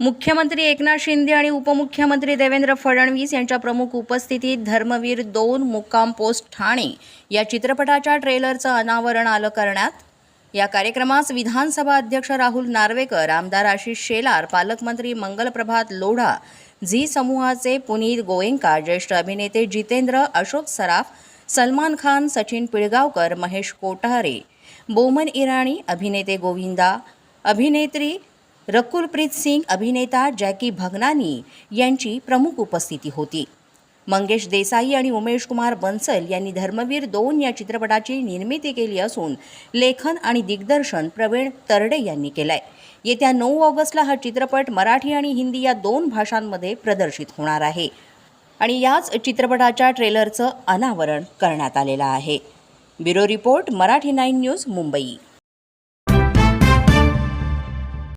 मुख्यमंत्री एकनाथ शिंदे आणि उपमुख्यमंत्री देवेंद्र फडणवीस यांच्या प्रमुख उपस्थितीत धर्मवीर दोन मुक्काम पोस्ट ठाणे या चित्रपटाच्या ट्रेलरचं अनावरण आलं करण्यात. या कार्यक्रमास विधानसभा अध्यक्ष राहुल नार्वेकर आमदार आशिष शेलार पालकमंत्री मंगलप्रभात लोढा झी समूहाचे पुनीत गोयंका ज्येष्ठ अभिनेते जितेंद्र अशोक सराफ सलमान खान सचिन पिळगावकर महेश कोठारे बोमन इराणी अभिनेते गोविंदा अभिनेत्री रकुलप्रीत सिंग अभिनेता जॅकी भगनानी यांची प्रमुख उपस्थिती होती. मंगेश देसाई आणि उमेश कुमार बन्सल यांनी धर्मवीर दोन या चित्रपटाची निर्मिती केली असून लेखन आणि दिग्दर्शन प्रवीण तरडे यांनी केलंय. येत्या नऊ ऑगस्टला हा चित्रपट मराठी आणि हिंदी या दोन भाषांमध्ये प्रदर्शित होणार आहे आणि याच चित्रपटाच्या ट्रेलरचं अनावरण करण्यात आलेलं आहे. Bureau report Marathi nine news Mumbai.